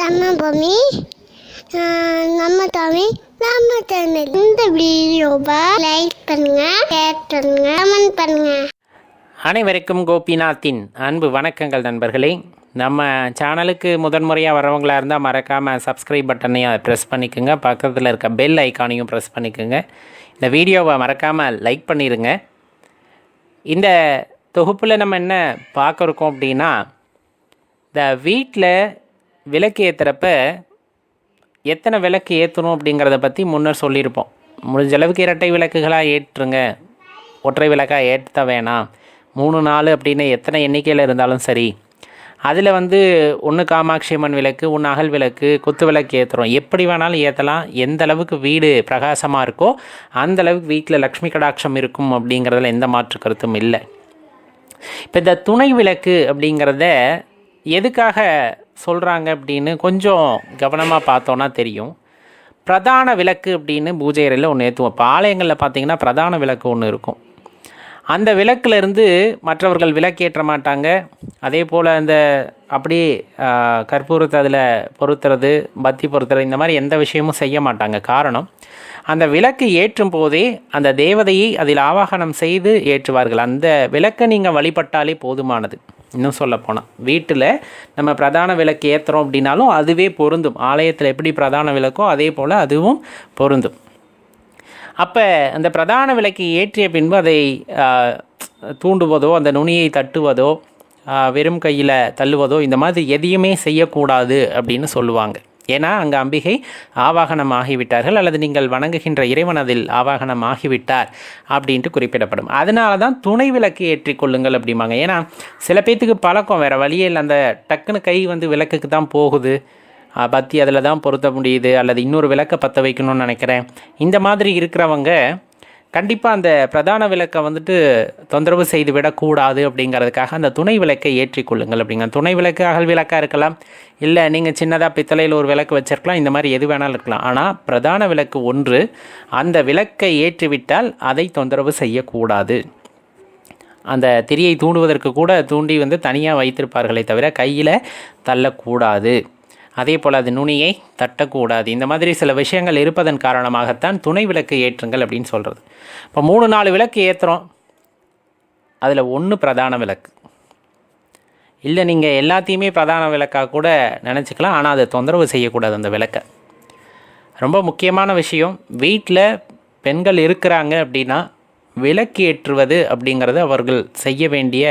நம்ம பூமி நம்ம தமிழ் நம்ம சேனல் இந்த வீடியோவை லைக் பண்ணுங்க ஷேர் பண்ணுங்க கமெண்ட் பண்ணுங்க. அனைவருக்கும் கோபிநாத்தின் அன்பு வணக்கங்கள் நண்பர்களே. நம்ம சேனலுக்கு முதன்முறையாக வரவங்களாக இருந்தால் மறக்காமல் சப்ஸ்கிரைப் பட்டனையும் ப்ரெஸ் பண்ணிக்கோங்க. பக்கத்தில் இருக்க பெல் ஐக்கானையும் ப்ரெஸ் பண்ணிக்கோங்க. இந்த வீடியோவை மறக்காமல் லைக் பண்ணிடுங்க இந்த தொகுப்பில் நம்ம என்ன பார்க்குறோம் அப்படின்னா இந்த வீட்டில் விளக்கு ஏற்றுறப்ப எத்தனை விளக்கு ஏற்றணும் அப்படிங்கிறத பற்றி முன்னர் சொல்லியிருப்போம். முடிஞ்ச அளவுக்கு இரட்டை விளக்குகளாக ஏற்றுங்க. ஒற்றை விளக்காக ஏற்ற வேணாம். மூணு நாலு அப்படின்னு எத்தனை எண்ணிக்கையில் இருந்தாலும் சரி. அதில் வந்து ஒன்று காமாட்சி அம்மன் விளக்கு ஒன்று அகல் விளக்கு குத்து விளக்கு ஏற்றுறோம் எப்படி வேணாலும் ஏற்றலாம் எந்த அளவுக்கு வீடு பிரகாசமாக இருக்கோ அந்த அளவுக்கு வீட்டில் லக்ஷ்மி கடாட்சம் இருக்கும் அப்படிங்கிறதுல எந்த மாற்று கருத்தும் இல்லை. இப்போ இந்த துணை விளக்கு அப்படிங்கிறத எதுக்காக சொல்கிறாங்க அப்படின்னு கொஞ்சம் கவனமாக பார்த்தோன்னா தெரியும். பிரதான விளக்கு அப்படின்னு பூஜை அறையில் ஒன்று ஏற்றுவோம் இப்போ ஆலயங்களில் பார்த்தீங்கன்னா பிரதான விளக்கு ஒன்று இருக்கும். அந்த விளக்குலேருந்து மற்றவர்கள் விளக்கேற்ற மாட்டாங்க. அதே போல் அந்த அப்படி கற்பூரத்தை அதில் பொருத்துறது பத்தி பொருத்துறது இந்த மாதிரி எந்த விஷயமும் செய்ய மாட்டாங்க. காரணம் அந்த விளக்கு ஏற்றும் போதே அந்த தேவதையை அதில் ஆவாகனம் செய்து ஏற்றுவார்கள். அந்த விளக்கை நீங்கள் வழிபட்டாலே போதுமானது. இன்னும் சொல்ல போனால் வீட்டில் நம்ம பிரதான விளக்கு ஏற்றுறோம் அப்படின்னாலும் அதுவே பொருந்தும். ஆலயத்தில் எப்படி பிரதான விளக்கோ அதே போல் அதுவும் பொருந்தும். அப்போ அந்த பிரதான விளக்கு ஏற்றிய பின்பு அதை தூண்டுவதோ அந்த நுனியை தட்டுவதோ வெறும் கையில் தள்ளுவதோ இந்த மாதிரி எதையுமே செய்யக்கூடாது அப்படின்னு சொல்லுவாங்க. ஏன்னா அங்கே அம்பிகை ஆவாகனம் ஆகிவிட்டார்கள் அல்லது நீங்கள் வணங்குகின்ற இறைவன் அதில் ஆவாகனம் ஆகிவிட்டார் அப்படின்ட்டு குறிப்பிடப்படும். அதனால தான் துணை விளக்கு ஏற்றிக்கொள்ளுங்கள் அப்படிம்பாங்க. ஏன்னா சில பேர்த்துக்கு பழக்கம் வேறு வழியே இல்லை. அந்த டக்குன்னு கை வந்து விளக்குக்கு தான் போகுது. பத்தி அதில் தான் பொருத்த முடியுது அல்லது இன்னொரு விளக்கை பற்ற வைக்கணும்னு நினைக்கிறேன். இந்த மாதிரி இருக்கிறவங்க கண்டிப்பாக அந்த பிரதான விளக்கை வந்துட்டு தொந்தரவு செய்து விடக்கூடாது அப்படிங்கிறதுக்காக அந்த துணை விளக்கை ஏற்றிக்கொள்ளுங்கள் அப்படிங்க. துணை விளக்கு அகல் விளக்காக இருக்கலாம். இல்லை நீங்கள் சின்னதாக பித்தளையில் ஒரு விளக்கு வச்சிருக்கலாம். இந்த மாதிரி எது வேணாலும் இருக்கலாம். ஆனால் பிரதான விளக்கு ஒன்று அந்த விளக்கை ஏற்றிவிட்டால் அதை தொந்தரவு செய்யக்கூடாது. அந்த திரியை தூண்டுவதற்கு கூட தூண்டி வந்து தனியாக வைத்திருப்பார்களே தவிர கையில் தள்ளக்கூடாது. அதே போல் அது நுனியை தட்டக்கூடாது. இந்த மாதிரி சில விஷயங்கள் இருப்பதன் காரணமாகத்தான் துணை விளக்கு ஏற்றுங்கள் அப்படின்னு சொல்கிறது இப்போ மூணு நாலு விளக்கு ஏற்றுறோம் அதில் ஒன்று பிரதான விளக்கு. இல்லை நீங்கள் எல்லாத்தையுமே பிரதான விளக்காக கூட நினச்சிக்கலாம். ஆனால் அதை தொந்தரவு செய்யக்கூடாது அந்த விளக்கை. ரொம்ப முக்கியமான விஷயம் வீட்டில் பெண்கள் இருக்கிறாங்க அப்படின்னா விலக்கேற்றுவது அப்படிங்கிறது அவர்கள் செய்ய வேண்டிய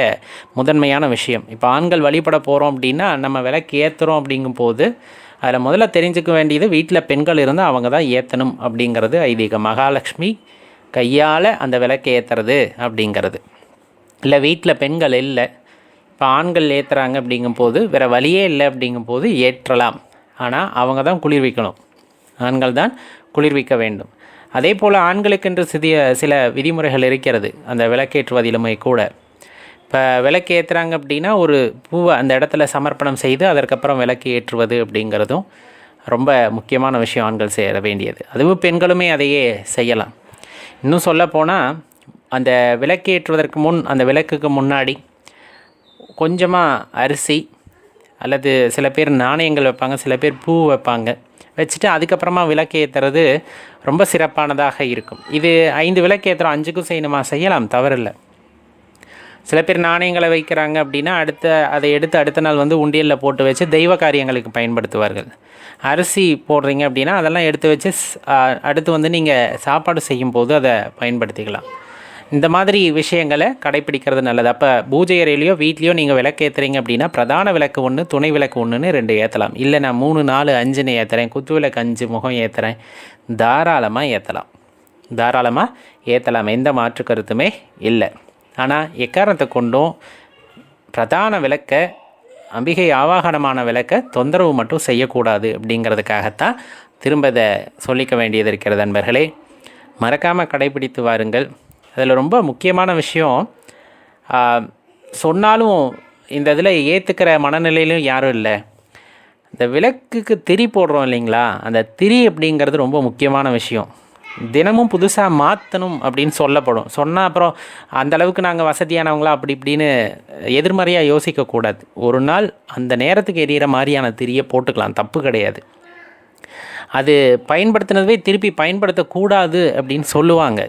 முதன்மையான விஷயம். இப்போ ஆண்கள் வழிபட போகிறோம் அப்படின்னா நம்ம விளக்கு ஏற்றுறோம் அப்படிங்கும்போது அதில் முதல்ல தெரிஞ்சுக்க வேண்டியது வீட்டில் பெண்கள் இருந்தால் அவங்க தான் ஏற்றணும் அப்படிங்கிறது ஐதீகம். மகாலட்சுமி கையால் அந்த விளக்கு ஏற்றுறது அப்படிங்கிறது. இல்லை வீட்டில் பெண்கள் இல்லை. இப்போ ஆண்கள் ஏற்றுறாங்க அப்படிங்கும்போது வேறு வழியே இல்லை அப்படிங்கும்போது ஏற்றலாம். ஆனால் அவங்க தான் குளிர்விக்கணும். ஆண்கள் தான் குளிர்விக்க வேண்டும். அதே போல் ஆண்களுக்கென்று சிறிய சில விதிமுறைகள் இருக்கிறது. அந்த விளக்கேற்றுவதிலுமே கூட. இப்போ விளக்கு ஏற்றுறாங்க அப்படின்னா ஒரு பூவை அந்த இடத்துல சமர்ப்பணம் செய்து அதற்கப்புறம் விளக்கு ஏற்றுவது அப்படிங்கிறதும் ரொம்ப முக்கியமான விஷயம் ஆண்கள் செய்ய வேண்டியது. அதுவும் பெண்களுமே அதையே செய்யலாம். இன்னும் சொல்லப்போனால் அந்த விளக்கு ஏற்றுவதற்கு முன் அந்த விளக்குக்கு முன்னாடி கொஞ்சமாக அரிசி அல்லது சில பேர் நாணயங்கள் வைப்பாங்க சில பேர் பூ வைப்பாங்க. வச்சுட்டு அதுக்கப்புறமா விளக்கு ஏற்றுறது ரொம்ப சிறப்பானதாக இருக்கும். இது ஐந்து விளக்கு ஏற்றுறோம் அஞ்சுக்கும் செய்யணுமா? செய்யலாம் தவறில்லை. சில பேர் நாணயங்களை வைக்கிறாங்க அப்படின்னா அடுத்த அதை எடுத்து அடுத்த நாள் வந்து உண்டியலில் போட்டு வச்சு தெய்வ காரியங்களுக்கு பயன்படுத்துவார்கள். அரிசி போடுறீங்க அப்படின்னா அதெல்லாம் எடுத்து வச்சு அடுத்து வந்து நீங்கள் சாப்பாடு செய்யும்போது அதை பயன்படுத்திக்கலாம். இந்த மாதிரி விஷயங்களை கடைப்பிடிக்கிறது நல்லது. அப்போ பூஜை அறையிலையோ வீட்லேயோ நீங்கள் விளக்கு ஏற்றுறீங்க அப்படின்னா பிரதான விளக்கு ஒன்று துணை விளக்கு ஒன்றுன்னு ரெண்டு ஏற்றலாம் இல்லை நான் மூணு நாலு அஞ்சுன்னு ஏற்றுறேன் குத்து விளக்கு அஞ்சு முகம் ஏற்றுறேன் தாராளமாக ஏற்றலாம் தாராளமாக ஏற்றலாம் எந்த மாற்று கருத்துமே இல்லை. ஆனால் எக்காரணத்தை கொண்டும் பிரதான விளக்கை அம்பிகை ஆவாகனமான விளக்கை தொந்தரவு மட்டும் செய்யக்கூடாது அப்படிங்கிறதுக்காகத்தான் திரும்ப இதை சொல்லிக்க வேண்டியது இருக்கிறது நண்பர்களே மறக்காமல் கடைபிடித்து வாருங்கள். அதில் ரொம்ப முக்கியமான விஷயம் சொன்னாலும் இந்த இதில் ஏற்றுக்கிற மனநிலையிலும் யாரும் இல்லை. இந்த விளக்குக்கு திரி போடுறோம் இல்லைங்களா? அந்த திரி அப்படிங்கிறது ரொம்ப முக்கியமான விஷயம். தினமும் புதுசாக மாற்றணும் அப்படின்னு சொல்லப்படும். சொன்னால் அப்புறம் அந்த அளவுக்கு நாங்கள் வசதியானவங்களா? அப்படி இப்படின்னு எதிர்மறையாக யோசிக்கக்கூடாது. ஒரு நாள் அந்த நேரத்துக்கு எரியிற மாதிரியான திரியை போட்டுக்கலாம். தப்பு கிடையாது. அது பயன்படுத்தினதுவே திருப்பி பயன்படுத்தக்கூடாது அப்படின்னு சொல்லுவாங்க.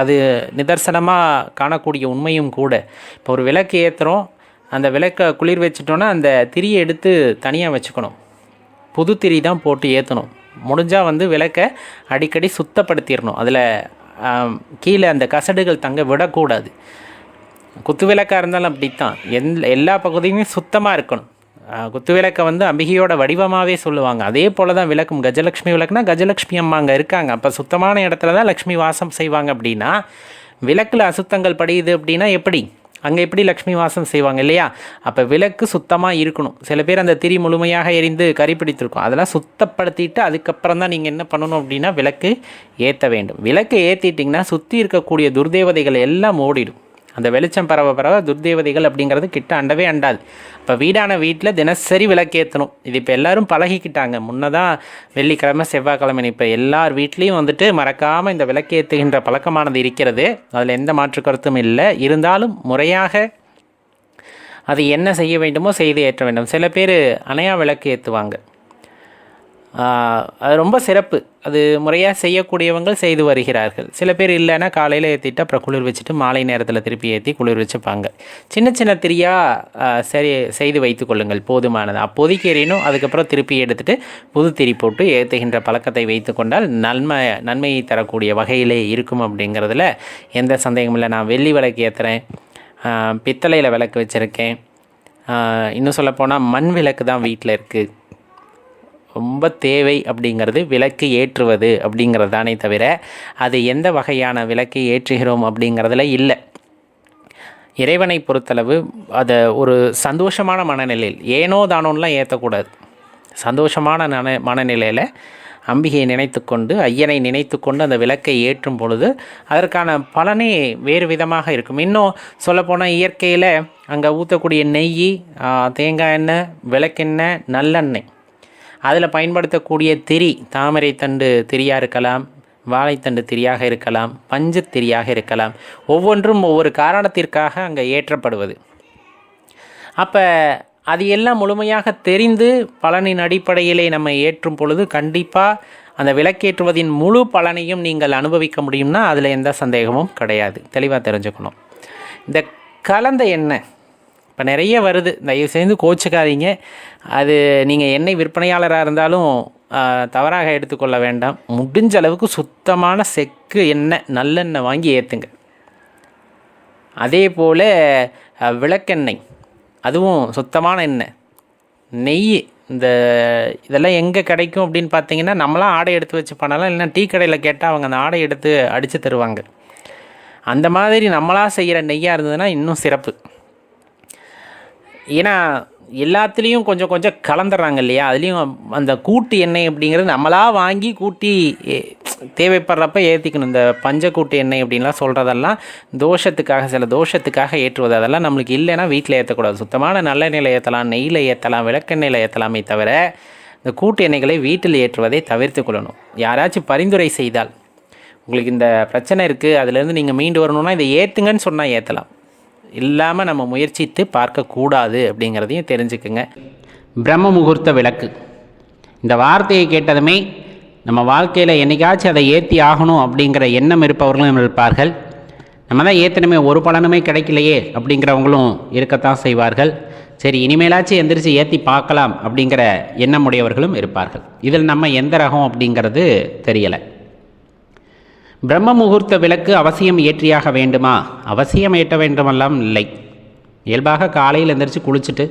அது நிதர்சனமாக காணக்கூடிய உண்மையும் கூட. இப்போ ஒரு விளக்கு ஏற்றுறோம் அந்த விளக்கை குளிர் வச்சிட்டோன்னா அந்த திரியை எடுத்து தனியாக வச்சுக்கணும். புது திரி தான் போட்டு ஏற்றணும் முடிஞ்சால் வந்து விளக்கை அடிக்கடி சுத்தப்படுத்திடணும். அதில் கீழே அந்த கசடுகள் தங்க விடக்கூடாது. குத்து விளக்காக இருந்தாலும் அப்படித்தான். எந் எல்லா பகுதியுமே சுத்தமாக இருக்கணும். குத்து விளக்கை வந்து அம்பிகையோட வடிவமாகவே சொல்லுவாங்க. அதே போல் தான் விளக்கும் கஜலக்ஷ்மி விளக்குனா கஜலக்ஷ்மி அம்மா அங்கே இருக்காங்க. அப்போ சுத்தமான இடத்துல தான் லக்ஷ்மி வாசம் செய்வாங்க அப்படின்னா விளக்கில் அசுத்தங்கள் படியுது அப்படின்னா எப்படி? அங்கே எப்படி லக்ஷ்மி வாசம் செய்வாங்க இல்லையா? அப்போ விளக்கு சுத்தமாக இருக்கணும். சில பேர் அந்த திரி முழுமையாக எரிந்து கறி பிடித்திருக்கும். அதெல்லாம் சுத்தப்படுத்திட்டு அதுக்கப்புறம் தான் நீங்கள் என்ன பண்ணணும் அப்படின்னா விளக்கு ஏற்ற வேண்டும். விளக்கு ஏற்றிட்டிங்கன்னா சுற்றி இருக்கக்கூடிய துர்தேவதைகள் எல்லாம் ஓடிடும். அந்த வெளிச்சம் பரவ பரவ துர்தேவதைகள் அப்படிங்கிறது கிட்ட அண்டவே அண்டாது. இப்போ வீடான வீட்டில் தினசரி விளக்கேற்றணும் இது இப்போ எல்லாரும் பழகிக்கிட்டாங்க. முன்னதான் வெள்ளிக்கிழமை செவ்வாய்க்கிழமை இப்போ எல்லார் வீட்லேயும் வந்துட்டு மறக்காமல் இந்த விளக்கேற்றுகின்ற பழக்கமானது இருக்கிறது. அதில் எந்த மாற்று கருத்தும் இல்லை. இருந்தாலும் முறையாக அது என்ன செய்ய வேண்டுமோ செய்து ஏற்ற வேண்டும். சில பேர் அணையா விளக்கு ஏற்றுவாங்க அது ரொம்ப சிறப்பு. அது முறையாக செய்யக்கூடியவங்க செய்து வருகிறார்கள். சில பேர் இல்லைன்னா காலையில் ஏற்றிட்டு அப்புறம் குளிர் வச்சுட்டு மாலை நேரத்தில் திருப்பி ஏற்றி குளிர் வச்சுப்பாங்க. சின்ன சின்ன திரியாக சரி செய்து வைத்து கொள்ளுங்கள். போதுமானது. அப்போதைக்கு எறியணும் அதுக்கப்புறம் திருப்பி எடுத்துகிட்டு புது திரி போட்டு ஏற்றுகின்ற பழக்கத்தை வைத்து கொண்டால் நன்மை நன்மையை தரக்கூடிய வகையிலே இருக்கும் அப்படிங்கிறதுல எந்த சந்தேகமும் இல்லை. நான் வெள்ளி விளக்கு ஏற்றுறேன் பித்தளையில் விளக்கு வச்சுருக்கேன். இன்னும் சொல்லப்போனால் மண் விளக்கு தான் வீட்டில் இருக்குது ரொம்ப தேவை அப்படிங்கிறது விளக்கு ஏற்றுவது அப்படிங்கிறது தானே தவிர அது எந்த வகையான விளக்கை ஏற்றுகிறோம் அப்படிங்கிறதுல இல்லை. இறைவனை பொறுத்தளவு அதை ஒரு சந்தோஷமான மனநிலையில் ஏனோ தானோன்லாம் ஏற்றக்கூடாது சந்தோஷமான நன மனநிலையில் அம்பிகையை நினைத்துக்கொண்டு ஐயனை நினைத்துக்கொண்டு அந்த விளக்கை ஏற்றும் பொழுது அதற்கான பலனே வேறு விதமாக இருக்கும். இன்னும் சொல்லப்போனால் இயற்கையில் அங்கே ஊற்றக்கூடிய நெய் தேங்காய் எண்ணெய் விளக்கெண்ணெய் நல்லெண்ணெய் அதில் பயன்படுத்தக்கூடிய திரி தாமரை தண்டு திரியாக இருக்கலாம் வாழைத்தண்டு திரியாக இருக்கலாம் பஞ்சு திரியாக இருக்கலாம். ஒவ்வொன்றும் ஒவ்வொரு காரணத்திற்காக அங்கே ஏற்றப்படுவது. அப்போ அது எல்லாம் முழுமையாக தெரிந்து பலனின் அடிப்படையிலே நம்ம ஏற்றும் பொழுது கண்டிப்பாக அந்த விளக்கேற்றுவதின் முழு பலனையும் நீங்கள் அனுபவிக்க முடியும்னா அதில் எந்த சந்தேகமும் கிடையாது. தெளிவாக தெரிஞ்சுக்கணும். இந்த கலந்த எண்ணெய் இப்போ நிறைய வருது. தயவு செய்து கோச்சுக்காதீங்க. அது நீங்கள் எண்ணெய் விற்பனையாளராக இருந்தாலும் தவறாக எடுத்துக்கொள்ள வேண்டாம். முடிஞ்ச அளவுக்கு சுத்தமான செக்கு எண்ணெய் நல்லெண்ணெய் வாங்கி ஏற்றுங்க அதே போல் விளக்கெண்ணெய். அதுவும் சுத்தமான எண்ணெய். நெய் இந்த இதெல்லாம் எங்கே கிடைக்கும் அப்படின்னு பார்த்தீங்கன்னா நம்மளாம் ஆடை எடுத்து வச்சு பண்ணலாம். இல்லைன்னா டீ கடையில் கேட்டால் அவங்க அந்த ஆடை எடுத்து அடித்து தருவாங்க. அந்த மாதிரி நம்மளாக செய்கிற நெய்யாக இருந்ததுன்னா இன்னும் சிறப்பு. ஏன்னா எல்லாத்துலேயும் கொஞ்சம் கொஞ்சம் கலந்துடுறாங்க இல்லையா? அதுலேயும் அந்த கூட்டு எண்ணெய் அப்படிங்கிறது நம்மளாக வாங்கி கூட்டி தேவைப்படுறப்ப ஏற்றிக்கணும் இந்த பஞ்ச கூட்டு எண்ணெய் அப்படின்லாம் சொல்கிறதெல்லாம் தோஷத்துக்காக சில தோஷத்துக்காக ஏற்றுவது. அதெல்லாம் நம்மளுக்கு இல்லைன்னா வீட்டில் ஏற்றக்கூடாது சுத்தமான நல்லெண்ணெயில் ஏற்றலாம் நெய்யில் ஏற்றலாம் விளக்கெண்ணெயில் ஏற்றலாமே தவிர இந்த கூட்டு எண்ணெய்களை வீட்டில் ஏற்றுவதை தவிர்த்து கொள்ளணும். யாராச்சும் பரிந்துரை செய்தால் உங்களுக்கு இந்த பிரச்சனை இருக்குது அதுலேருந்து நீங்கள் மீண்டு வரணும்னா இதை ஏற்றுங்கன்னு சொன்னால் ஏற்றலாம் இல்லாமல் நம்ம முயற்சித்து பார்க்கக்கூடாது அப்படிங்கிறதையும் தெரிஞ்சுக்குங்க. பிரம்ம முகூர்த்த விளக்கு. இந்த வார்த்தையை கேட்டதுமே நம்ம வாழ்க்கையில் என்னைக்காச்சும் அதை ஏற்றி ஆகணும் அப்படிங்கிற எண்ணம் இருப்பவர்களும் இருப்பார்கள். நம்ம தான் ஏற்றணுமே ஒரு பலனுமே கிடைக்கலையே அப்படிங்கிறவங்களும் இருக்கத்தான் செய்வார்கள். சரி இனிமேலாச்சும் எந்திரிச்சு ஏற்றி பார்க்கலாம் அப்படிங்கிற எண்ணமுடையவர்களும் இருப்பார்கள். இதில் நம்ம எந்த ரகம் அப்படிங்கிறது தெரியலை. பிரம்ம முகூர்த்த விளக்கு அவசியம் ஏற்றியாக வேண்டுமா? அவசியம் ஏற்ற வேண்டுமெல்லாம் இல்லை. இயல்பாக காலையில் எந்திரிச்சு குளிச்சுட்டு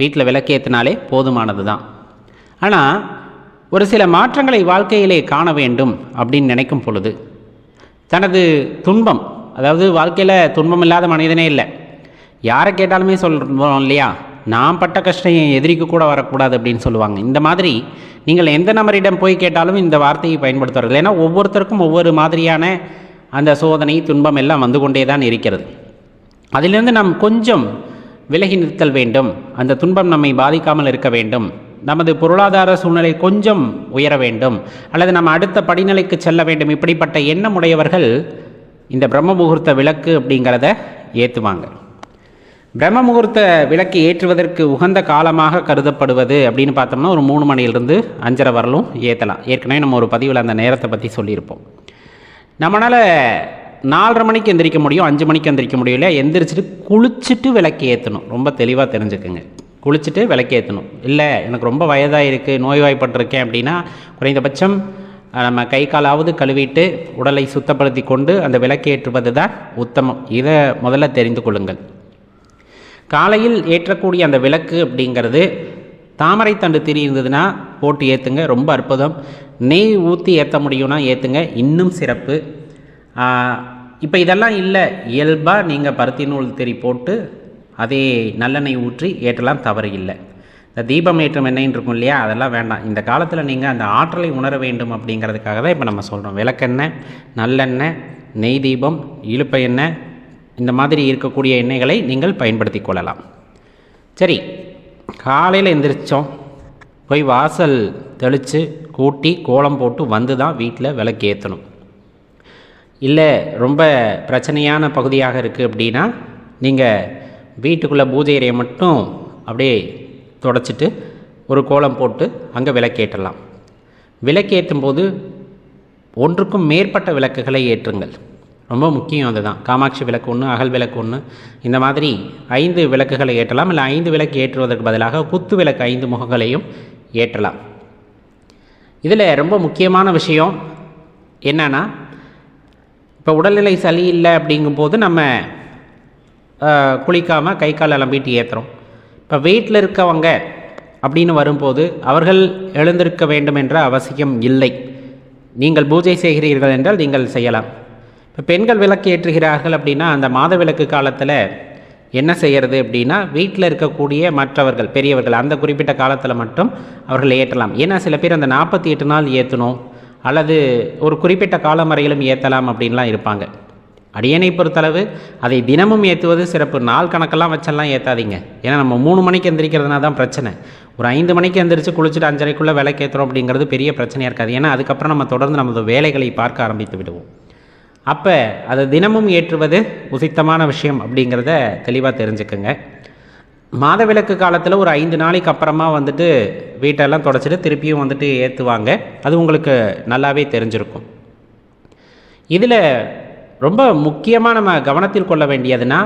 வீட்டில் விளக்கேற்றினாலே போதுமானது தான் ஆனால் ஒரு சில மாற்றங்களை வாழ்க்கையிலே காண வேண்டும் அப்படின்னு நினைக்கும் பொழுது தனது துன்பம் அதாவது வாழ்க்கையில் துன்பம் இல்லாத மனிதனே இல்லை. யாரை கேட்டாலுமே சொல்கிறோம் இல்லையா? நான் பட்ட கஷ்டம் என் எதிரிக்கு கூட வரக்கூடாது அப்படின்னு சொல்லுவாங்க. இந்த மாதிரி நீங்கள் எந்த நபரிடம் போய் கேட்டாலும் இந்த வார்த்தையை பயன்படுத்துவார்கள் ஏன்னா ஒவ்வொருத்தருக்கும் ஒவ்வொரு மாதிரியான அந்த சோதனை துன்பம் எல்லாம் வந்து கொண்டே தான் இருக்கிறது. அதிலிருந்து நாம் கொஞ்சம் விலகி நிறுத்தல் வேண்டும். அந்த துன்பம் நம்மை பாதிக்காமல் இருக்க வேண்டும். நமது பொருளாதார சூழ்நிலை கொஞ்சம் உயர வேண்டும். அல்லது நம்ம அடுத்த படிநிலைக்கு செல்ல வேண்டும். இப்படிப்பட்ட எண்ணம் உடையவர்கள் இந்த பிரம்ம முகூர்த்த விளக்கு அப்படிங்கிறத ஏற்றுவாங்க பிரம்ம முகூர்த்த விளக்கு ஏற்றுவதற்கு உகந்த காலமாக கருதப்படுவது அப்படின்னு பார்த்தோம்னா ஒரு மூணு மணியிலிருந்து அஞ்சரை வரலும் ஏற்றலாம் ஏற்கனவே நம்ம ஒரு பதிவில் அந்த நேரத்தை பற்றி சொல்லியிருப்போம். நம்மளால் நாலரை மணிக்கு எந்திரிக்க முடியும் அஞ்சு மணிக்கு எந்திரிக்க முடியல எந்திரிச்சிட்டு குளிச்சுட்டு விளக்கு ஏற்றணும் ரொம்ப தெளிவாக தெரிஞ்சுக்குங்க. குளிச்சுட்டு விளக்கு ஏற்றணும் இல்லை எனக்கு ரொம்ப வயதாக இருக்குது நோய்வாய்ப்பட்டிருக்கேன் அப்படின்னா குறைந்தபட்சம் நம்ம கை காலாவது கழுவிட்டு உடலை சுத்தப்படுத்தி கொண்டு அந்த விளக்கு ஏற்றுவது தான் உத்தமம். இதை முதல்ல தெரிந்து கொள்ளுங்கள். காலையில் ஏற்றக்கூடிய அந்த விளக்கு அப்படிங்கிறது தாமரை தண்டு திரி இருந்ததுன்னா போட்டு ஏற்றுங்க ரொம்ப அற்புதம். நெய் ஊற்றி ஏற்ற முடியும்னா ஏற்றுங்க இன்னும் சிறப்பு. இப்போ இதெல்லாம் இல்லை இயல்பாக நீங்கள் பருத்தி நூல் திரி போட்டு அதே நல்லெண்ணெய் ஊற்றி ஏற்றலாம் தவறு இல்லை. இந்த தீபம் ஏற்றம் எண்ணெய்ன்னு இருக்கும் இல்லையா அதெல்லாம் வேண்டாம். இந்த காலத்தில் நீங்கள் அந்த ஆற்றலை உணர வேண்டும் அப்படிங்கிறதுக்காக தான் இப்போ நம்ம சொல்கிறோம் விளக்கெண்ணெய் நல்லெண்ணெய் நெய் தீபம் இழுப்ப எண்ணெய் இந்த மாதிரி இருக்கக்கூடிய எண்ணெய்களை நீங்கள் பயன்படுத்தி கொள்ளலாம். சரி காலையில் எந்திரிச்சோம். போய் வாசல் தெளித்து கூட்டி கோலம் போட்டு வந்து தான் வீட்டில் விளக்கு ஏற்றணும் இல்லை ரொம்ப பிரச்சனையான பகுதியாக இருக்குது அப்படின்னா நீங்கள் வீட்டுக்குள்ளே பூஜை அறையை மட்டும் அப்படியே தொடச்சிட்டு ஒரு கோலம் போட்டு அங்கே விளக்கேற்றலாம் விளக்கேற்றும் போது ஒன்றுக்கும் மேற்பட்ட விளக்குகளை ஏற்றுங்கள். ரொம்ப முக்கியம் அதுதான். காமாட்சி விளக்கு ஒன்று அகல் விளக்கு ஒன்று இந்த மாதிரி ஐந்து விளக்குகளை ஏற்றலாம். இல்லை ஐந்து விளக்கு ஏற்றுவதற்கு பதிலாக குத்து விளக்கு ஐந்து முகங்களையும் ஏற்றலாம். இதில் ரொம்ப முக்கியமான விஷயம் என்னன்னா இப்போ உடல்நிலை சளி இல்லை அப்படிங்கும்போது நம்ம குளிக்காமல் கை கால் அலம்பிட்டு ஏற்றுறோம் இப்போ வீட்டில் இருக்கவங்க அப்படின்னு வரும்போது அவர்கள் எழுந்திருக்க வேண்டும் என்ற அவசியம் இல்லை. நீங்கள் பூஜை செய்கிறீர்கள் என்றால் நீங்கள் செய்யலாம். இப்போ பெண்கள் விளக்கு ஏற்றுகிறார்கள் அப்படின்னா அந்த மாத விளக்கு காலத்தில் என்ன செய்கிறது அப்படின்னா வீட்டில் இருக்கக்கூடிய மற்றவர்கள் பெரியவர்கள் அந்த குறிப்பிட்ட காலத்தில் மட்டும் அவர்கள் ஏற்றலாம். ஏன்னா சில பேர் அந்த நாற்பத்தி எட்டு நாள் ஏற்றணும் அல்லது ஒரு குறிப்பிட்ட காலம் வரையிலும் ஏற்றலாம் அப்படின்லாம் இருப்பாங்க. அடியனை பொறுத்தளவு அதை தினமும் ஏற்றுவது சிறப்பு. நாள் கணக்கெல்லாம் வச்செல்லாம் ஏற்றாதீங்க ஏன்னா நம்ம மூணு மணிக்கு எந்திரிக்கிறதுனா தான் பிரச்சனை. ஒரு ஐந்து மணிக்கு எந்திரிச்சு குளிச்சுட்டு அஞ்சரைக்குள்ளே விலைக்கு ஏற்றுறோம் அப்படிங்கிறது பெரிய பிரச்சனையாக இருக்காது. ஏன்னா அதுக்கப்புறம் நம்ம தொடர்ந்து நமது வேலைகளை பார்க்க ஆரம்பித்து விடுவோம். அப்போ அதை தினமும் ஏற்றுவது உசித்தமான விஷயம் அப்படிங்கிறத தெளிவாக தெரிஞ்சுக்குங்க. மாதவிலக்கு காலத்தில் ஒரு ஐந்து நாளைக்கு அப்புறமா வந்துட்டு வீட்டெல்லாம் தொடச்சிட்டு திருப்பியும் வந்துட்டு ஏற்றுவாங்க அது உங்களுக்கு நல்லாவே தெரிஞ்சிருக்கும். இதில் ரொம்ப முக்கியமாக நம்ம கவனத்தில் கொள்ள வேண்டியதுன்னா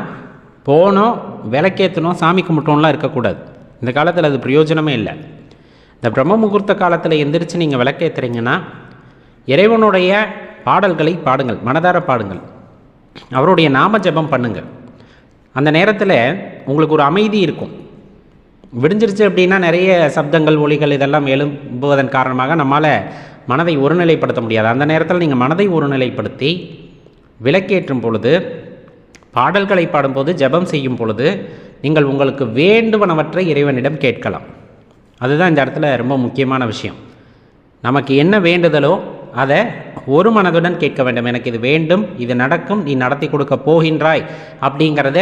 போனோம் விளக்கேற்றணும் சாமி கும்பிட்டோம்லாம் இருக்கக்கூடாது. இந்த காலத்தில் அது பிரயோஜனமே இல்லை. இந்த பிரம்ம முகூர்த்த காலத்தில் எந்திரிச்சு நீங்கள் விளக்கேற்றுறீங்கன்னா இறைவனுடைய பாடல்களை பாடுங்கள் மனதார பாடுங்கள். அவருடைய நாம ஜெபம் பண்ணுங்கள் அந்த நேரத்தில் உங்களுக்கு ஒரு அமைதி இருக்கும். விடிஞ்சிருச்சு அப்படின்னா நிறைய சப்தங்கள் ஒளிகள் இதெல்லாம் எழும்புவதன் காரணமாக நம்மால் மனதை ஒருநிலைப்படுத்த முடியாது. அந்த நேரத்தில் நீங்கள் மனதை ஒருநிலைப்படுத்தி விளக்கேற்றும் பொழுது பாடல்களை பாடும்போது ஜெபம் செய்யும் பொழுது நீங்கள் உங்களுக்கு வேண்டுவனவற்றை இறைவனிடம் கேட்கலாம். அதுதான் இந்த இடத்துல ரொம்ப முக்கியமான விஷயம். நமக்கு என்ன வேண்டுதலோ அதை ஒரு மனதுடன் கேட்க வேண்டும். எனக்கு இது வேண்டும் இது நடக்கும் நீ நடத்தி கொடுக்க போகின்றாய் அப்படிங்கிறத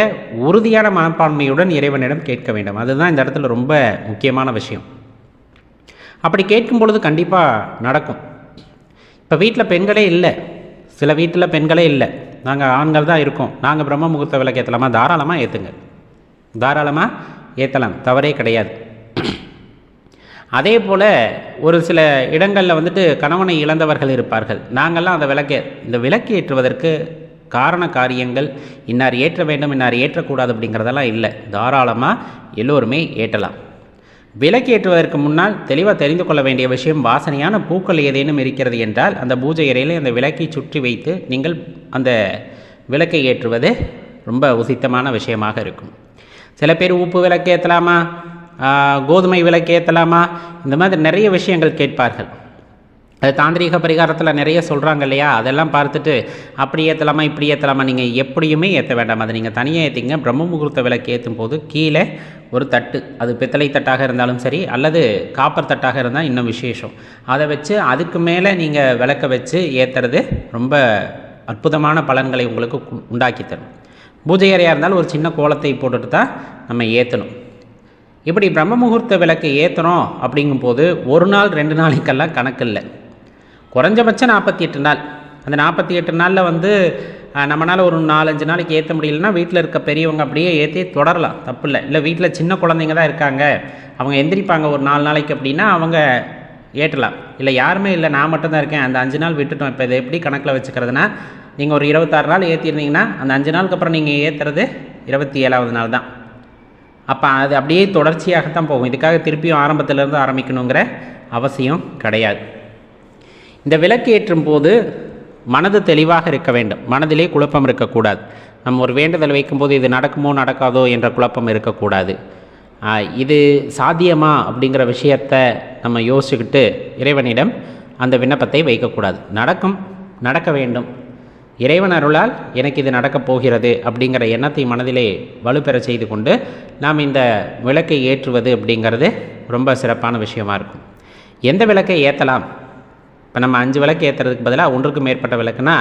உறுதியான மனப்பான்மையுடன் இறைவனிடம் கேட்க வேண்டும். அதுதான் இந்த இடத்துல ரொம்ப முக்கியமான விஷயம். அப்படி கேட்கும் பொழுது கண்டிப்பாக நடக்கும். இப்போ வீட்டில் பெண்களே இல்லை. சில வீட்டில் பெண்களே இல்லை. நாங்கள் ஆண்கள் தான் இருக்கோம். நாங்கள் பிரம்ம முகூர்த்த விளக்கு ஏற்றலாமா தாராளமாக ஏற்றுங்க தாராளமாக ஏற்றலாம் தவறே கிடையாது. அதே போல் ஒரு சில இடங்களில் வந்துட்டு கணவனை இழந்தவர்கள் இருப்பார்கள். நாங்கள்லாம் அந்த விளக்கே இந்த விளக்கு ஏற்றுவதற்கு காரண காரியங்கள் இன்னார் ஏற்ற வேண்டும் இன்னார் ஏற்றக்கூடாது அப்படிங்கிறதெல்லாம் இல்லை. தாராளமாக எல்லோருமே ஏற்றலாம். விளக்கு ஏற்றுவதற்கு முன்னால் தெளிவாக தெரிந்து கொள்ள வேண்டிய விஷயம் வாசனையான பூக்கள் ஏதேனும் இருக்கிறது என்றால் அந்த பூஜை அறையில் அந்த விளக்கை சுற்றி வைத்து நீங்கள் அந்த விளக்கை ஏற்றுவது ரொம்ப உசித்தமான விஷயமாக இருக்கும். சில பேர் உப்பு விளக்கு ஏற்றலாமா கோதுமை விலைக்கு ஏற்றலாமா இந்த மாதிரி நிறைய விஷயங்கள் கேட்பார்கள். அது தாந்திரீக பரிகாரத்தில் நிறைய சொல்கிறாங்க இல்லையா? அதெல்லாம் பார்த்துட்டு அப்படி ஏற்றலாமா இப்படி ஏற்றலாமா நீங்கள் எப்படியுமே ஏற்ற வேண்டாம். அதை நீங்கள் தனியாக ஏற்றிங்க பிரம்ம முகூர்த்த விளக்கு ஏற்றும் போது கீழே ஒரு தட்டு அது பித்தளை தட்டாக இருந்தாலும் சரி அல்லது காப்பர் தட்டாக இருந்தால் இன்னும் விசேஷம். அதை வச்சு அதுக்கு மேலே நீங்கள் விளக்க வச்சு ஏற்றுறது ரொம்ப அற்புதமான பலன்களை உங்களுக்கு உண்டாக்கி தரும். பூஜை அறையாக இருந்தாலும் ஒரு சின்ன கோலத்தை போட்டுட்டு தான் நம்ம ஏற்றணும் இப்படி பிரம்ம முகூர்த்த விளக்கு ஏற்றுறோம் அப்படிங்கும்போது ஒரு நாள் ரெண்டு நாளைக்கெல்லாம் கணக்கு இல்லை குறைஞ்சபட்சம் நாற்பத்தி எட்டு நாள். அந்த நாற்பத்தி எட்டு நாளில் வந்து நம்மளால் ஒரு நாலஞ்சு நாளைக்கு ஏற்ற முடியலன்னா வீட்டில் இருக்க பெரியவங்க அப்படியே ஏற்றி தொடரலாம். தப்பு இல்லை இல்லை வீட்டில் சின்ன குழந்தைங்க தான் இருக்காங்க. அவங்க எந்திரிப்பாங்க ஒரு நாலு நாளைக்கு அப்படின்னா அவங்க ஏற்றலாம். இல்லை யாருமே இல்லை. நான் மட்டும்தான் இருக்கேன். அந்த அஞ்சு நாள் விட்டுட்டோம். இப்போ இதை எப்படி கணக்கில் வச்சுக்கிறதுனா நீங்கள் ஒரு இருபத்தாறு நாள் ஏற்றிருந்தீங்கன்னா அந்த அஞ்சு நாளுக்கு அப்புறம் நீங்கள் ஏற்றுறது இருபத்தி ஏழாவது நாள் தான். அப்போ அது அப்படியே தொடர்ச்சியாகத்தான் போகும். இதுக்காக திருப்பியும் ஆரம்பத்திலேருந்து ஆரம்பிக்கணுங்கிற அவசியம் கிடையாது. இந்த விளக்கு ஏற்றும் போது மனது தெளிவாக இருக்க வேண்டும். மனதிலே குழப்பம் இருக்கக்கூடாது. நம்ம ஒரு வேண்டுதல் வைக்கும்போது இது நடக்குமோ நடக்காதோ என்ற குழப்பம் இருக்கக்கூடாது. இது சாத்தியமா அப்படிங்கிற விஷயத்தை நம்ம யோசிச்சுக்கிட்டு இறைவனிடம் அந்த விண்ணப்பத்தை வைக்கக்கூடாது. நடக்கும் நடக்க வேண்டும். இறைவன் அருளால் எனக்கு இது நடக்கப் போகிறது அப்படிங்கிற எண்ணத்தை மனதிலே வலுப்பெற செய்து கொண்டு நாம் இந்த விளக்கை ஏற்றுவது அப்படிங்கிறது ரொம்ப சிறப்பான விஷயமா இருக்கும். எந்த விளக்கை ஏற்றலாம் இப்போ நம்ம அஞ்சு விளக்கு ஏற்றுறதுக்கு பதிலாக ஒன்றுக்கு மேற்பட்ட விளக்குனா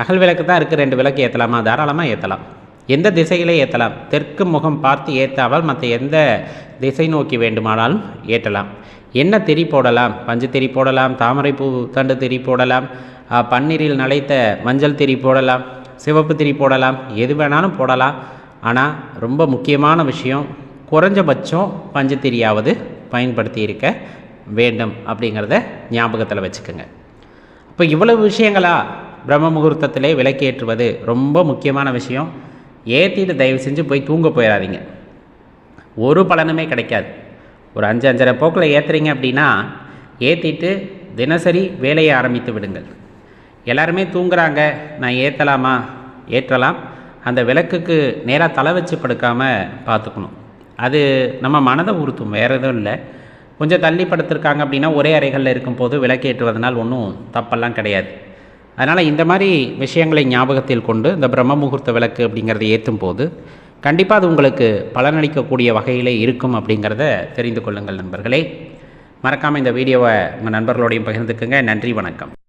அகல் விளக்கு தான் இருக்குது ரெண்டு விளக்கு ஏற்றலாமா தாராளமாக ஏற்றலாம் எந்த திசையிலே ஏற்றலாம் தெற்கு முகம் பார்த்து ஏற்றாமல் மற்ற எந்த திசை நோக்கி வேண்டுமானாலும் ஏற்றலாம். என்ன திரி போடலாம்? பஞ்சு திரி போடலாம் தாமரைப்பூ தண்டு திரி போடலாம் பன்னீரில் நனைத்த மஞ்சள் திரி போடலாம் சிவப்பு திரி போடலாம் எது வேணாலும் போடலாம். ஆனால் ரொம்ப முக்கியமான விஷயம் குறைஞ்சபட்சம் பஞ்சத்திரியாவது பயன்படுத்தியிருக்க பயன்படுத்தி இருக்க வேண்டும் அப்படிங்கிறத ஞாபகத்தில் வச்சுக்கோங்க. இப்போ இவ்வளவு விஷயங்களா பிரம்ம முகூர்த்தத்திலே விளக்கேற்றுவது ரொம்ப முக்கியமான விஷயம். ஏற்றிட்டு தயவு செஞ்சு போய் தூங்க போயிடாதீங்க ஒரு பலனுமே கிடைக்காது. ஒரு அஞ்சு அஞ்சரை போக்கில் ஏற்றுறீங்க அப்படின்னா ஏற்றிட்டு தினசரி வேலையை ஆரம்பித்து விடுங்கள். எல்லாருமே தூங்குறாங்க. நான் ஏற்றலாமா ஏற்றலாம். அந்த விளக்குக்கு நேராக தலை வச்சு படுக்காமல் பார்த்துக்கணும். அது நம்ம மனதை உறுத்தும் வேறு எதுவும் இல்லை. கொஞ்சம் தள்ளி படுத்திருக்காங்க அப்படின்னா ஒரே அறைகளில் இருக்கும்போது விளக்கேற்றுவதனால் ஒன்றும் தப்பெல்லாம் கிடையாது. அதனால் இந்த மாதிரி விஷயங்களை ஞாபகத்தில் கொண்டு இந்த பிரம்ம முகூர்த்த விளக்கு அப்படிங்கிறத ஏற்றும் போது கண்டிப்பாக அது உங்களுக்கு பலனளிக்கக்கூடிய வகையிலே இருக்கும் அப்படிங்கிறத தெரிந்து கொள்ளுங்கள் நண்பர்களே. மறக்காமல் இந்த வீடியோவை உங்கள் நண்பர்களோடையும் பகிர்ந்துக்குங்க. நன்றி வணக்கம்.